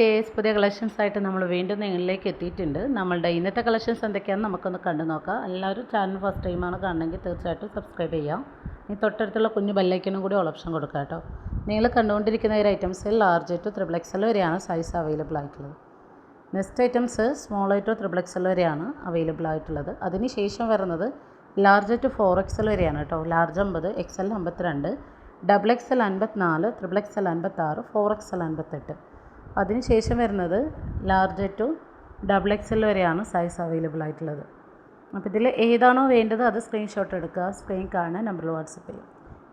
Days പുതിയ collections ആയിട്ട് നമ്മൾ വീണ്ടും നിങ്ങളിലേക്ക് എത്തിയിട്ടുണ്ട്. നമ്മളുടെ ഇന്നത്തെ കളക്ഷൻസ് എന്തൊക്കെയാണെന്ന് നമുക്കൊന്ന് കണ്ടു നോക്കാം. എല്ലാവരും ചാനൽ ഫസ്റ്റ് ടൈമാണ് കാണണമെങ്കിൽ തീർച്ചയായിട്ടും സബ്സ്ക്രൈബ് ചെയ്യാം. ഈ തൊട്ടടുത്തുള്ള കുഞ്ഞു ബെല്ലൈക്കനും കൂടി ഓപ്ഷൻ കൊടുക്കാം കേട്ടോ. നിങ്ങൾ കണ്ടുകൊണ്ടിരിക്കുന്ന ഒരു ഐറ്റംസിൽ ലാർജ് ടു ത്രിബിൾ എക്സൽ വരെയാണ് സൈസ് അവൈലബിൾ ആയിട്ടുള്ളത്. Next items small to triple XL വരെയാണ് അവൈലബിൾ ആയിട്ടുള്ളത്. അതിന് ശേഷം വരുന്നത് ലാർജ് ടു ഫോർ എക്സൽ വരെയാണ് കേട്ടോ. ലാർജ് അമ്പത് എക്സൽ അമ്പത്തിരണ്ട് ഡബിൾ എക്സൽ അൻപത്തിനാല് ത്രിബിൾ എക്സൽ അൻപത്താറ് ഫോർ എക്സൽ അൻപത്തെട്ട്. അതിന് ശേഷം വരുന്നത് large to double X L വരെയാണ് സൈസ് അവൈലബിൾ ആയിട്ടുള്ളത്. അപ്പോൾ ഇതിൽ ഏതാണോ വേണ്ടത് അത് സ്ക്രീൻഷോട്ട് എടുക്കുക സ്ക്രീൻ കാണുക നമ്പറിൽ വാട്സപ്പ് ചെയ്യും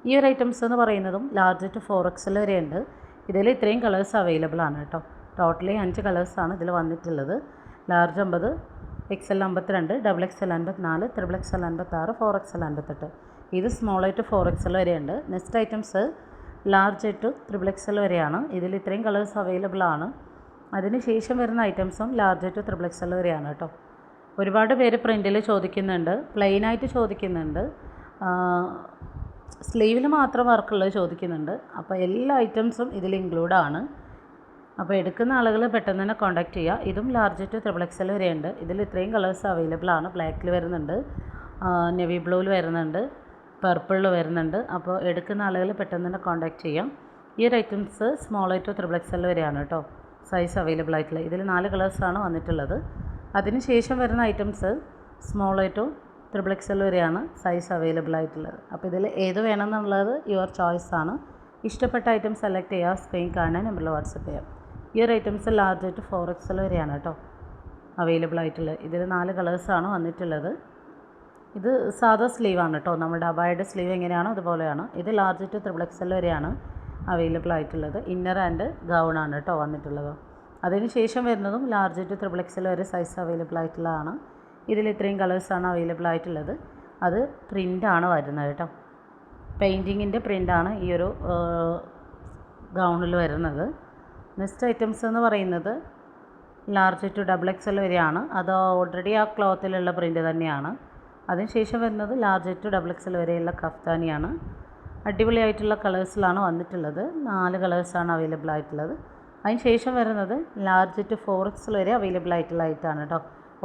ഈ ഒരു ഐറ്റംസ് എന്ന് പറയുന്നതും ലാർജ് ടു ഫോർ എക്സൽ വരെയുണ്ട്. ഇതിൽ ഇത്രയും കളേഴ്സ് അവൈലബിൾ ആണ് കേട്ടോ. ടോട്ടലി അഞ്ച് കളേഴ്സാണ് ഇതിൽ വന്നിട്ടുള്ളത്. ലാർജ് അമ്പത് എക്സ് എൽ അമ്പത്തിരണ്ട് ഡബിൾ എക്സ് എൽ അൻപത്തിനാല് ത്രിബിൾ എക്സ് എൽ അൻപത്താറ് ഫോർ എക്സ് എൽ അൻപത്തെട്ട്. ഇത് സ്മോൾ ആയിട്ട് ഫോർ എൽ വരെയുണ്ട്. Next items large to triple XL വരെയാണ്. ഇതിൽ ഇത്രയും കളേഴ്സ് അവൈലബിൾ ആണ്. അതിന് ശേഷം വരുന്ന ഐറ്റംസും ലാർജ് ടു ത്രിബിൾ എക്സൽ വരെയാണ് കേട്ടോ. ഒരുപാട് പേര് പ്രിന്റിൽ ചോദിക്കുന്നുണ്ട്. പ്ലെയിനായിട്ട് ചോദിക്കുന്നുണ്ട്. സ്ലീവിൽ മാത്രം വർക്കുള്ളത് ചോദിക്കുന്നുണ്ട്. അപ്പോൾ എല്ലാ ഐറ്റംസും ഇതിൽ ഇൻക്ലൂഡ് ആണ്. അപ്പോൾ എടുക്കുന്ന ആളുകൾ പെട്ടെന്ന് തന്നെ കോൺടാക്റ്റ് ചെയ്യുക ഇതും ലാർജ് ടു ത്രിബിൾ എക്സൽ വരെയുണ്ട്. ഇതിൽ ഇത്രയും കളേഴ്സ് അവൈലബിൾ ആണ്. ബ്ലാക്കിൽ വരുന്നുണ്ട്. നെവി ബ്ലൂവിൽ വരുന്നുണ്ട്. പർപ്പിളിൽ വരുന്നുണ്ട്. അപ്പോൾ എടുക്കുന്ന ആളുകൾ പെട്ടെന്ന് തന്നെ കോൺടാക്റ്റ് ചെയ്യാം. ഈ ഒരു items small to triple L വരെയാണ് കേട്ടോ. സൈസ് അവൈലബിൾ ആയിട്ടുള്ളത് ഇതിൽ നാല് കളേഴ്സാണ് വന്നിട്ടുള്ളത്. അതിന് ശേഷം വരുന്ന items small to triple L വരെയാണ് സൈസ് അവൈലബിൾ ആയിട്ടുള്ളത്. അപ്പോൾ ഇതിൽ ഏത് വേണമെന്നുള്ളത് യുവർ ചോയ്സ് ആണ്. ഇഷ്ടപ്പെട്ട ഐറ്റം സെലക്ട് ചെയ്യുക സ്ക്രീൻ കാണാൻ നമ്പറിൽ വാട്സപ്പ് ചെയ്യാം. ഈ ഒരു ഐറ്റംസ് ലാർജ് ആയിട്ട് ഫോർ എക്സ് എൽ വരെയാണ് കേട്ടോ അവൈലബിൾ ആയിട്ടുള്ളത്. ഇതിൽ നാല് കളേഴ്സാണ് വന്നിട്ടുള്ളത്. ഇത് സാധാ സ്ലീവാണ് കേട്ടോ. നമ്മുടെ അബായുടെ സ്ലീവ് എങ്ങനെയാണോ അതുപോലെയാണ്. ഇത് ലാർജ് ടു ത്രിബിൾ എക്സൽ വരെയാണ് അവൈലബിൾ ആയിട്ടുള്ളത്. ഇന്നർ ആൻഡ് ഗൗൺ ആണ് കേട്ടോ വന്നിട്ടുള്ളത്. അതിന് ശേഷം വരുന്നതും ലാർജ് ടു ത്രിബിൾ എക്സൽ വരെ സൈസ് അവൈലബിൾ ആയിട്ടുള്ളതാണ്. ഇതിൽ ഇത്രയും കളേഴ്സാണ് അവൈലബിൾ ആയിട്ടുള്ളത്. അത് പ്രിന്റാണ് വരുന്നത് കേട്ടോ. പെയിന്റിങ്ങിന്റെ പ്രിന്റാണ് ഈ ഒരു ഗൗണിൽ വരുന്നത്. നെക്സ്റ്റ് ഐറ്റംസ് എന്ന് പറയുന്നത് ലാർജ് ടു ഡബിൾ എക്സൽ വരെയാണ്. അത് ഓൾറെഡി ആ ക്ലോത്തിലുള്ള പ്രിന്റ് തന്നെയാണ്. അതിനുശേഷം വരുന്നത് ലാർജ് ടു ഡബിൾ എക്സൽ വരെയുള്ള കഫ്താനിയാണ്. അടിപൊളിയായിട്ടുള്ള കളേഴ്സിലാണ് വന്നിട്ടുള്ളത്. നാല് കളേഴ്സാണ് അവൈലബിൾ ആയിട്ടുള്ളത്. അതിന് ശേഷം വരുന്നത് ലാർജ് ടു ഫോർ എക്സൽ വരെ അവൈലബിൾ ആയിട്ടുള്ള ഐറ്റാണ് കേട്ടോ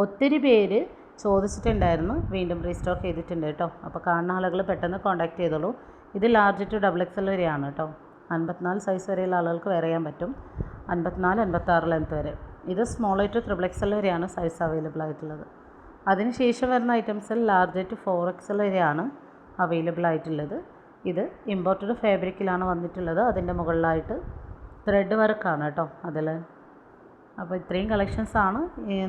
ഒത്തിരി പേര് ചോദിച്ചിട്ടുണ്ടായിരുന്നു. വീണ്ടും റീസ്റ്റോക്ക് ചെയ്തിട്ടുണ്ട് കേട്ടോ അപ്പോൾ കാണുന്ന ആളുകൾ പെട്ടെന്ന് കോൺടാക്ട് ചെയ്തോളൂ. ഇത് ലാർജ് ടു ഡബിൾ എക്സൽ വരെയാണ് കേട്ടോ അൻപത്തിനാല് സൈസ് വരെയുള്ള ആളുകൾക്ക് വേറെ ചെയ്യാൻ പറ്റും. അൻപത്തിനാല് അൻപത്താറ് ലെങ്ത് വരെ. ഇത് സ്മോൾ ടു ത്രിബിൾ എക്സൽ വരെയാണ് സൈസ് അവൈലബിൾ ആയിട്ടുള്ളത്. അതിനുശേഷം വരുന്ന ഐറ്റംസിൽ ലാർജ് ടു ഫോർ എക്സൽ വരെയാണ് അവൈലബിൾ ആയിട്ടുള്ളത്. ഇത് ഇമ്പോർട്ടഡ് ഫാബ്രിക്കിലാണ് വന്നിട്ടുള്ളത്. അതിന്റെ മുകളിലായിട്ട് ത്രെഡ് വർക്കാണ് കേട്ടോ അതിൽ അപ്പോൾ ഇത്രയും കളക്ഷൻസ് ആണ്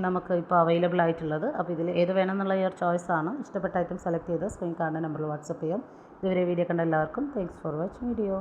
നമുക്ക് ഇപ്പോൾ അവൈലബിൾ ആയിട്ടുള്ളത്. അപ്പോൾ ഇതിൽ ഏത് വേണമെന്നുള്ള ഈ ഒരു ആണ്. ഇഷ്ടപ്പെട്ട ഐറ്റം സെലക്ട് ചെയ്ത് സ്ക്രീൻ കാണുന്ന നമ്പറിൽ വാട്സപ്പ് ചെയ്യാം. ഇതുവരെ വീഡിയോ കണ്ട എല്ലാവർക്കും താങ്ക്സ് ഫോർ വാച്ചിങ് വീഡിയോ